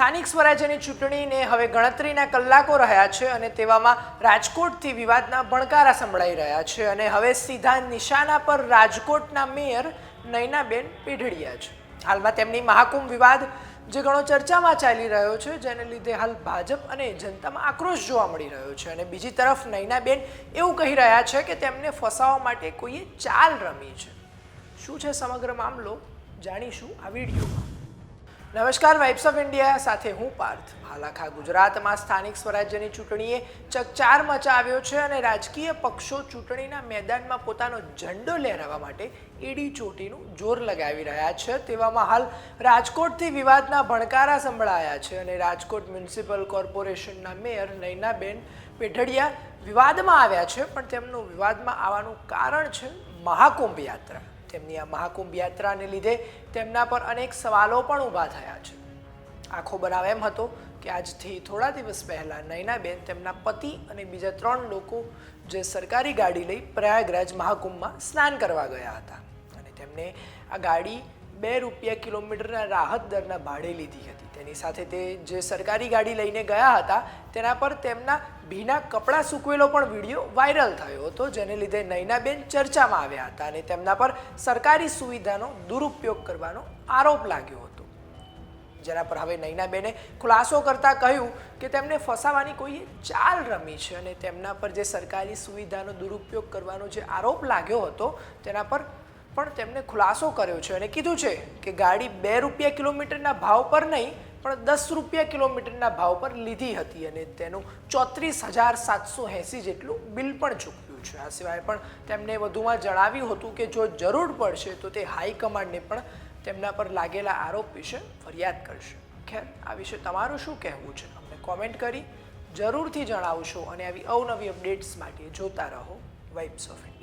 સ્થાનિક સ્વરાજ્યની ચૂંટણીને હવે ગણતરીના કલાકો રહ્યા છે અને તેવામાં રાજકોટથી વિવાદના ભણકારા સંભળાઈ રહ્યા છે અને હવે સીધા નિશાના પર રાજકોટના મેયર નયનાબેન પીઢડિયા છે. હાલમાં તેમની મહાકુંભ વિવાદ જે ઘણો ચર્ચામાં ચાલી રહ્યો છે, જેને લીધે હાલ ભાજપ અને જનતામાં આક્રોશ જોવા મળી રહ્યો છે અને બીજી તરફ નયનાબેન એવું કહી રહ્યા છે કે તેમને ફસાવવા માટે કોઈએ ચાલ રમી છે. શું છે સમગ્ર મામલો? જાણીશું આ વિડીયોમાં. નમસ્કાર વાઇબ્સ ઓફ ઇન્ડિયા સાથે હું પાર્થ. હાલાખા ગુજરાતમાં સ્થાનિક સ્વરાજ્યની ચૂંટણીએ ચકચાર મચાવ્યો છે અને રાજકીય પક્ષો ચૂંટણીના મેદાનમાં પોતાનો ઝંડો લહેરાવવા માટે એડી ચોટીનું જોર લગાવી રહ્યા છે. તેવામાં હાલ રાજકોટથી વિવાદના ભણકારા સંભળાયા છે અને રાજકોટ મ્યુનિસિપલ કોર્પોરેશનના મેયર નૈનાબેન પેઢડિયા વિવાદમાં આવ્યા છે, પણ તેમનું વિવાદમાં આવવાનું કારણ છે મહાકુંભ યાત્રા. તેમની આ મહાકુંભ યાત્રાને લીધે તેમના પર અનેક સવાલો પણ ઊભા થયા છે. આખો બનાવ એમ હતો કે આજથી થોડા દિવસ પહેલાં નયનાબેન તેમના પતિ અને બીજા ત્રણ લોકો જે સરકારી ગાડી લઈ પ્રયાગરાજ મહાકુંભમાં સ્નાન કરવા ગયા હતા. અને તેમને આ ગાડી બે રૂપિયા કિલોમીટરના રાહત દરના ભાડે લીધી હતી. તેની સાથે તે જે સરકારી ગાડી લઈને ગયા હતા, તેના પર તેમના ભીના કપડાં સૂકવેલો પણ વીડિયો વાયરલ થયો હતો, જેને લીધે નૈનાબેન ચર્ચામાં આવ્યા હતા અને તેમના પર સરકારી સુવિધાનો દુરુપયોગ કરવાનો આરોપ લાગ્યો હતો. જેના પર હવે નૈનાબેને ખુલાસો કરતાં કહ્યું કે તેમને ફસાવાની કોઈ ચાલ રમી છે અને તેમના પર જે સરકારી સુવિધાનો દુરુપયોગ કરવાનો જે આરોપ લાગ્યો હતો, તેના પર પણ તેમણે ખુલાસો કર્યો છે અને કીધું છે કે ગાડી બે રૂપિયા કિલોમીટરના ભાવ પર નહીં, પણ દસ રૂપિયા કિલોમીટરના ભાવ પર લીધી હતી અને તેનું ચોત્રીસ હજાર સાતસો એંસી જેટલું બિલ પણ ચૂક્યું છે. આ સિવાય પણ તેમણે વધુમાં જણાવ્યું હતું કે જો જરૂર પડશે તો તે હાઈકમાન્ડને પણ તેમના પર લાગેલા આરોપ વિશે ફરિયાદ કરશે. ખેર, આ વિશે તમારું શું કહેવું છે? અમને કોમેન્ટ કરી જરૂરથી જણાવશો અને આવી અવનવી અપડેટ્સ માટે જોતા રહો વાઇબ્સ ઓફ ઇન્ડિયા